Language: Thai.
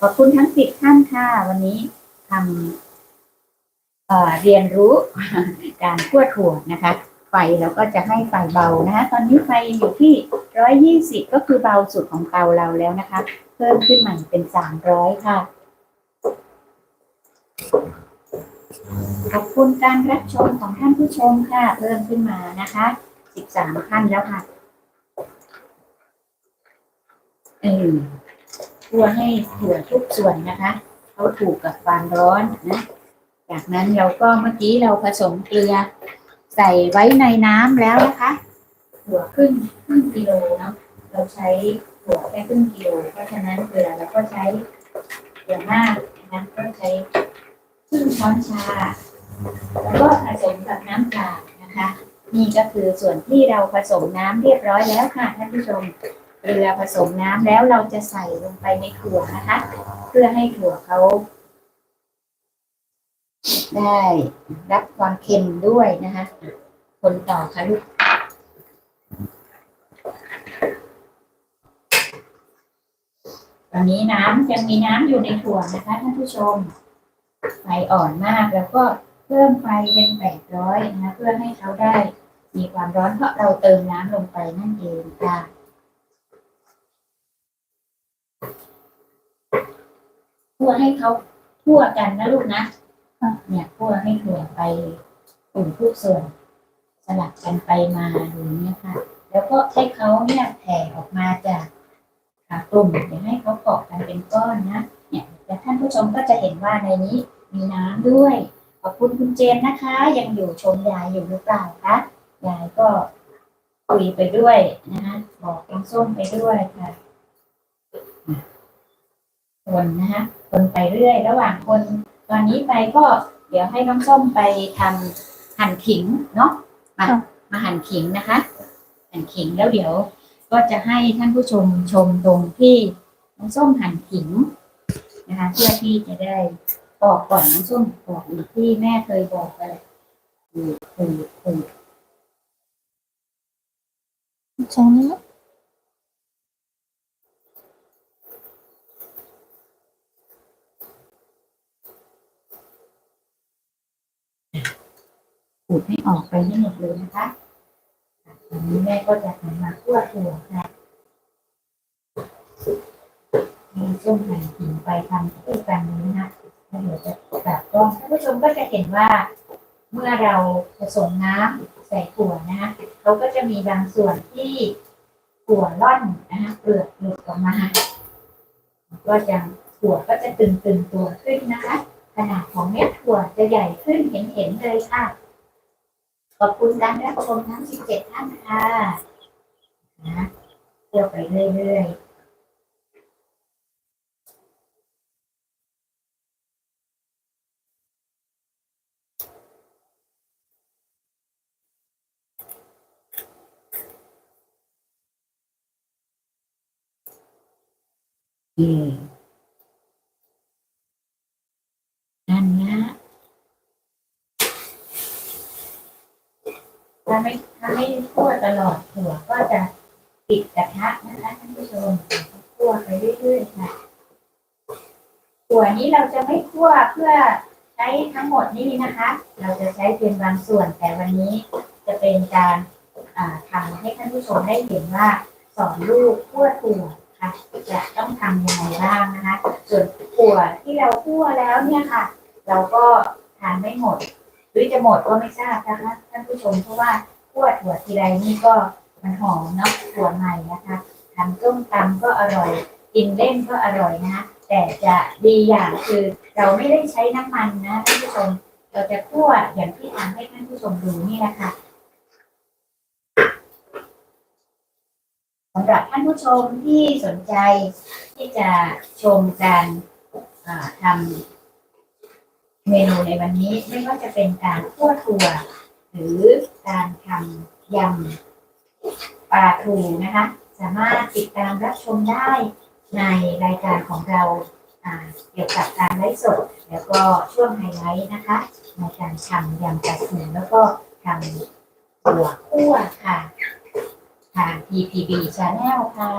ขอบคุณทั้งสิบท่านค่ะ วันนี้ทำเเรียนรู้การคั่วถั่วนะคะ ไฟเราก็จะให้ไฟเบานะคะ ตอนนี้ไฟอยู่ที่ร้อยยี่สิบก็คือเบาสุดของเตาเราแล้วนะคะ เพิ่มขึ้นใหม่เป็นสามร้อยค่ะขอบคุณการรับชมของท่านผู้ชมค่ะ เพิ่มขึ้นมานะคะสิบสามท่านแล้วค่ะ เออทั่วให้ถั่วทุกส่วนนะคะเขาถูกกับความร้อนนะ จากนั้นเราก็เมื่อกี้เราผสมเกลือ ใส่ไว้ในน้ำแล้วนะคะถั่วครึ่งครึ่งกิโลเนาะเราใช้ถั่วแค่ครึ่งกิโลเพราะฉะนั้นเกลือเราก็ใช้เกลือมากนะก็ใช้ครึ่งช้อนชา แล้วก็ผสมกับน้ำเปล่านะคะ นี่ก็คือส่วนที่เราผสมน้ำเรียบร้อยแล้วค่ะท่านผู้ชม เกลือผสมน้ำแล้วเราจะใส่ลงไปในถั่วนะคะ เพื่อให้ถั่วเขาได้รับความเค็มด้วยนะคะ คนต่อค่ะลูกตอนนี้น้ำยังมีน้ำอยู่ในถั่วนะคะท่านผู้ชม ไฟอ่อนมากแล้วก็เพิ่มไฟเป็นแปดร้อยนะคะเพื่อให้เขาได้มีความร้อนเพราะเราเติมน้ำลงไปนั่นเองค่ะ คั่วให้เขาคั่วกันนะลูกนะ เนี่ยคั่วให้ถั่วไปกลุ่มทุกส่วน สลับกันไปมาอย่างนี้ยค่ะ แล้วก็ให้เขาเนี่ยแผ่ออกมาจากอ่ากลุ่มอย่าให้เขาเกาะกันเป็นก้อนนะ เนี่ยแล้วท่านผู้ชมก็จะเห็นว่าในนี้มีน้ำด้วย ขอบคุณคุณเจนนะคะ ยังอยู่ชมยายอยู่หรือเปล่าคะยายก็คุยไปด้วยนะคะบอกน้องส้มไปด้วยค่ะ คนนะคะคนไปเรื่อย ระหว่างคนตอนนี้ไปก็เดี๋ยวให้น้องส้มไปทำหั่นขิงเนาะมาค่ะมาหั่นขิงนะคะ หั่นขิงแล้วเดี๋ยวก็จะให้ท่านผู้ชมชมตรงที่น้องส้มหั่นขิงนะคะเพื่อที่จะได้ปอกก่อนน้ำส้มปอกอีกที่แม่เคยบอกไปคือคือคือใช่ไหม ขูดให้ออกไปให้หมดเลยนะคะอันนี้แม่ก็จะหันมาคั่วถั่วค่ะมีส้มหั่นขิงไปทำคู่กันนี้นะคะแล้วเดี๋ยวจะแบบกล้องท่านผู้ชมก็จะเห็นว่า เมื่อเราผสมน้ำใส่ถั่วนะคะเขาก็จะมีบางส่วนที่ถั่วล่อนนะคะเปลือกหลุดออกมาก็จะถั่วก็จะตึงตึงๆตัวขึ้นนะคะ ขนาดของเม็ดถั่วจะใหญ่ขึ้นเห็นเห็นๆเลยค่ะ ขอบคุณการรับชมทั้ง 17 ท่านค่ะนะเที่ยวไปเรื่อยๆอืมนั่นนะ ถ้าไม่ถ้าไม่คั่วตลอดถั่วก็จะติดกระทะนะคะท่านผู้ชมคั่วไปเรื่อยๆค่ะถั่วนี้เราจะไม่คั่วเพื่อใช้ทั้งหมดนี่นะคะ เราจะใช้เพียงบางส่วน แต่วันนี้จะเป็นการทำให้ท่านผู้ชมได้เห็นว่าสอนลูกคั่วถั่วค่ะจะต้องทำยังไงบ้างนะคะ ส่วนถั่วที่เราคั่วแล้วเนี่ยค่ะ เราก็ทานไม่หมด หรือจะหมดก็ไม่ทราบนะคะท่านผู้ชมเพราะว่าขั่วถั่วทีไรนี่ก็มันหอมเนาะถั่วใหม่นะคะทำต้มตำก็อร่อย กินเล่นก็อร่อยนะคะแต่จะดีอย่างคือเราไม่ได้ใช้น้ำมันนะท่านผู้ชม เราจะคั่วอย่างที่ทำให้ท่านผู้ชมดูนี่นะคะสำหรับท่านผู้ชมที่สนใจที่จะชมการทำ เมนูในวันนี้ไม่ว่าจะเป็นการคั่วถั่ว หรือการทำยำปลาทูนะคะ สามารถติดตามรับชมได้ในรายการของเราเกี่ยวกับการไลฟ์สด แล้วก็ช่วงไฮไลท์นะคะในการทำยำปลาทูแล้วก็ทำถั่วคั่วค่ะทาง PPB Channel ค่ะ